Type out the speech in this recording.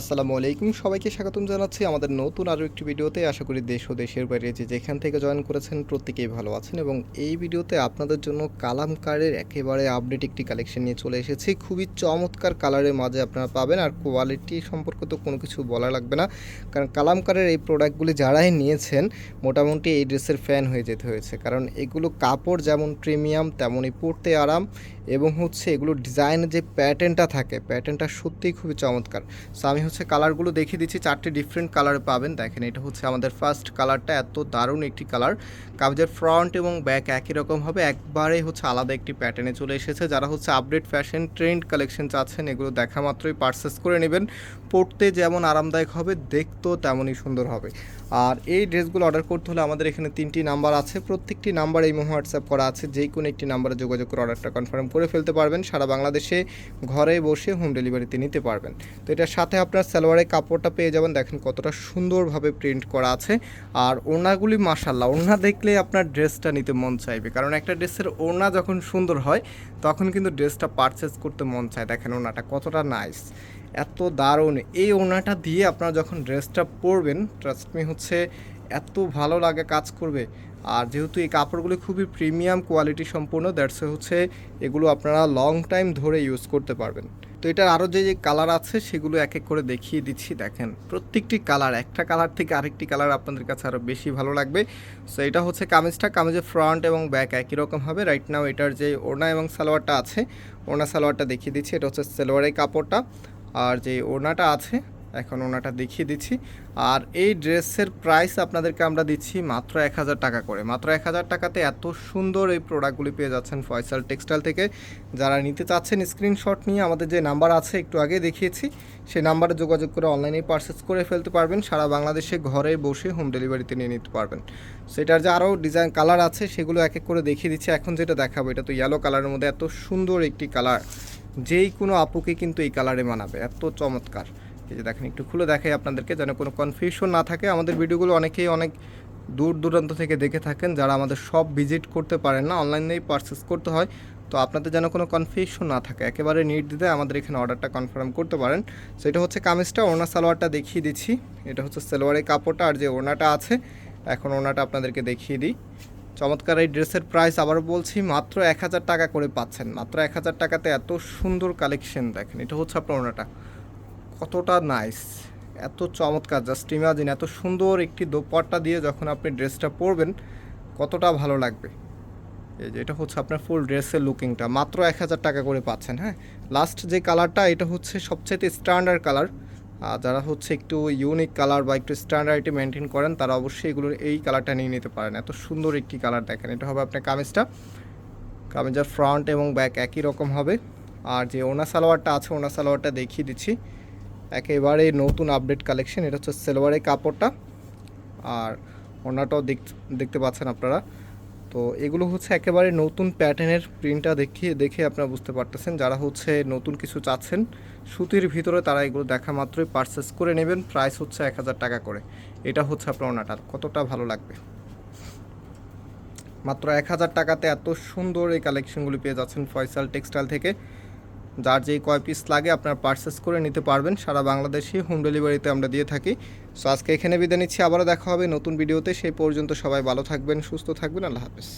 আসসালামু আলাইকুম। সবাইকে স্বাগতম জানাচ্ছি আমাদের নতুন আরও একটি ভিডিওতে। আশা করি দেশ ও দেশের বাইরে যে যেখান থেকে জয়েন করেছেন প্রত্যেকেই ভালো আছেন এবং এই ভিডিওতে আপনাদের জন্য কালামকারের একেবারে আপডেট একটি কালেকশন নিয়ে চলে এসেছি। খুবই চমৎকার কালারের মাঝে আপনারা পাবেন আর কোয়ালিটি সম্পর্কে তো কোনো কিছু বলা লাগবে না। কারণ কালামকারের এই প্রোডাক্টগুলি যারাই নিয়েছেন, মোটামুটি এই ড্রেসের ফ্যান হয়ে যেতে হয়েছে। কারণ এগুলো কাপড় যেমন প্রিমিয়াম, তেমনই পরতে আরাম এবং হচ্ছে এগুলো ডিজাইনের যে প্যাটার্নটা থাকে, প্যাটার্নটা সত্যিই খুবই চমৎকার। আমি হচ্ছে কালারগুলো দেখিয়ে দিচ্ছি, চারটে ডিফারেন্ট কালারে পাবেন। দেখেন, এটা হচ্ছে আমাদের ফার্স্ট কালারটা এত দারুণ একটি কালার কাগজের ফ্রন্ট এবং ব্যাক একই রকম হবে। একবারে হচ্ছে আলাদা একটি প্যাটার্নে চলে এসেছে। যারা হচ্ছে আপডেট ফ্যাশন ট্রেন্ড কালেকশন চাচ্ছেন, এগুলো দেখা মাত্রই পারচেস করে নেবেন। পরতে যেমন আরামদায়ক হবে, দেখতেও তেমনই সুন্দর হবে। আর এই ড্রেসগুলো অর্ডার করতে হলে আমাদের এখানে তিনটি নাম্বার আছে। প্রত্যেকটি নাম্বার এই হোয়াটসঅ্যাপ করা আছে। যে কোনো একটি নাম্বারে যোগাযোগ করে অর্ডারটা কনফার্ম করে ফেলতে পারবেন। সারা বাংলাদেশে ঘরে বসে হোম ডেলিভারিতে নিতে পারবেন। তো এটার সাথে আপনার সালোয়ারের কাপড়টা পেয়ে যাবেন। দেখেন কতটা সুন্দরভাবে প্রিন্ট করা আছে। আর ওড়নাগুলি মাসাল্লাহ ওড়না দেখলে আপনার ড্রেসটা নিতে মন চাইবে। কারণ একটা ড্রেসের ওড়না যখন সুন্দর হয়, তখন কিন্তু ড্রেসটা পারচেস করতে মন চায়। দেখেন ওড়নাটা কতটা নাইস এত দারুণ। এই ওড়নাটা দিয়ে আপনারা যখন ড্রেসটা পরবেন ট্রাস্ট মি হচ্ছে, এত ভালো লাগে কাজ করবে। আর যেহেতু এই কাপড়গুলো খুবই প্রিমিয়াম কোয়ালিটি সম্পূর্ণ দ্যাটস হচ্ছে এগুলো আপনারা লং টাইম ধরে ইউজ করতে পারবেন। তো এটার আরও যে যে কালার আছে, সেগুলো এক এক করে দেখিয়ে দিচ্ছি, দেখেন। প্রত্যেকটি কালার একটা কালার থেকে আরেকটি কালার আপনাদের কাছে আরও বেশি ভালো লাগবে। সো এটা হচ্ছে কামিজটা, কামিজের ফ্রন্ট এবং ব্যাক একই রকম হবে। রাইট নাও এটার যে ওড়না এবং সালোয়ারটা আছে, ওড়না সালোয়ারটা দেখিয়ে দিচ্ছি, এটা হচ্ছে সালোয়ারের কাপড়টা। আর যে ওড়নাটা আছে এখন ওনাটা দেখিয়ে দিচ্ছি। আর এই ড্রেসের প্রাইস আপনাদেরকে আমরা দিচ্ছি মাত্র এক হাজার টাকা করে। মাত্র এক হাজার টাকাতে এত সুন্দর এই প্রোডাক্টগুলি পেয়ে যাচ্ছেন ফয়সাল টেক্সটাইল থেকে। যারা নিতে চাচ্ছেন স্ক্রিনশট নিয়ে, আমাদের যে নাম্বার আছে একটু আগে দেখিয়েছি। সেই নাম্বারে যোগাযোগ করে অনলাইনে পারচেস করে ফেলতে পারবেন। সারা বাংলাদেশে ঘরে বসে হোম ডেলিভারিতে নিয়ে নিতে পারবেন। সেটার যে আরও ডিজাইন কালার আছে, সেগুলো এক এক করে দেখিয়ে দিচ্ছি। এখন যেটা দেখাবো, এটা তো ইয়েলো কালারের মধ্যে এত সুন্দর একটি কালার যেই কোনো আপুকে কিন্তু এই কালারে মানাবে। এত চমৎকার। এই যে দেখেন, একটু খুলে দেখাই আপনাদেরকে, যেন কোনো কনফিউশন না থাকে। আমাদের ভিডিওগুলো অনেকেই অনেক দূর দূরান্ত থেকে দেখে থাকেন, যারা আমাদের সব ভিজিট করতে পারেন না অনলাইনেই পারচেস করতে হয়। তো আপনাদের যেন কোনো কনফিউশন না থাকে, একেবারে নির্দ্বিধায় আমাদের এখানে অর্ডারটা কনফার্ম করতে পারেন। সো এটা হচ্ছে কামিজটা ওনা সালোয়ারটা দেখিয়ে দিচ্ছি। এটা হচ্ছে সালোয়ারের কাপড়টা, আর যে ওনাটা আছে, এখন ওনাটা আপনাদেরকে দেখিয়ে দিই। চমৎকার এই ড্রেসের প্রাইস আবার বলছি, মাত্র এক হাজার টাকা করে পাচ্ছেন। মাত্র এক হাজার টাকাতে এত সুন্দর কালেকশন দেখেন, এটা হচ্ছে আপনার ওনাটা কতটা নাইস এত চমৎকার। জাস্ট ইমাজিন এত সুন্দর একটি দোপাট্টা দিয়ে যখন আপনি ড্রেসটা পরবেন, কতটা ভালো লাগবে। এই যে এটা হচ্ছে আপনার ফুল ড্রেসের লুকিংটা মাত্র এক হাজার টাকা করে পাচ্ছেন হ্যাঁ? লাস্ট যে কালারটা এটা হচ্ছে সবচেয়ে স্ট্যান্ডার্ড কালার আর যারা হচ্ছে একটু ইউনিক কালার বা একটু স্ট্যান্ডার্ডটি মেনটেন করেন, তারা অবশ্যই এগুলোর এই কালারটা নিয়ে নিতে পারেন। এত সুন্দর একটি কালার দেখেন। এটা হবে আপনার কামিজটা। কামিজের ফ্রন্ট এবং ব্যাক একই রকম হবে। আর যে ওনা সালোয়ারটা আছে, ওনা সালোয়ারটা দেখিয়ে দিচ্ছি। একেবারে নতুন আপডেট কালেকশন এটা হচ্ছে সেলোয়ারের কাপড়টা। আর ওনাটাও দেখতে পাচ্ছেন আপনারা। তো এগুলো হচ্ছে একেবারে নতুন প্যাটার্নের প্রিন্টটা দেখিয়ে দেখে আপনারা বুঝতে পারতেছেন। যারা হচ্ছে নতুন কিছু চাচ্ছেন, সুতির ভিতরে তারা এগুলো দেখা মাত্রই পারচেস করে নেবেন। প্রাইস হচ্ছে এক হাজার টাকা করে। এটা হচ্ছে আপনার ওনাটা কতটা ভালো লাগবে। মাত্র এক হাজার টাকাতে এত সুন্দর এই কালেকশনগুলি পেয়ে যাচ্ছেন ফয়সাল টেক্সটাইল থেকে। যার যেই কয় পিস লাগে আপনার পারচেস করে নিতে পারবেন। সারা বাংলাদেশে হোম ডেলিভারিতে আমরা দিয়ে থাকি। সো আজকে এখানে বিদায় নিচ্ছি। আবারও দেখা হবে নতুন ভিডিওতে সেই পর্যন্ত সবাই ভালো থাকবেন, সুস্থ থাকবেন। আল্লাহ হাফেজ।